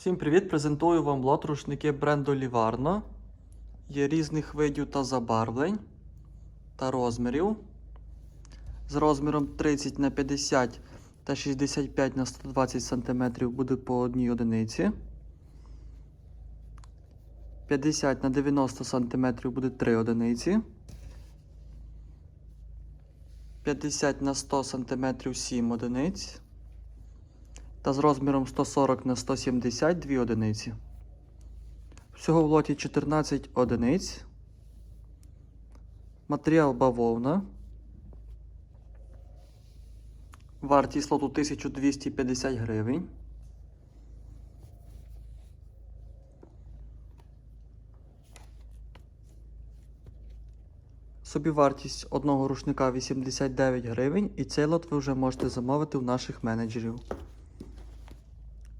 Всім привіт! Презентую вам лот рушники бренду Livarno. Є різних видів та забарвлень та розмірів. З розміром 30 на 50 та 65 на 120 см буде по одній одиниці. 50 на 90 см буде 3 одиниці. 50 на 100 см 7 одиниць та з розміром 140 на 170 2 одиниці. Всього в лоті 14 одиниць. Матеріал бавовна. Вартість лоту 1250 гривень. Собівартість одного рушника 89 гривень, і цей лот ви вже можете замовити у наших менеджерів.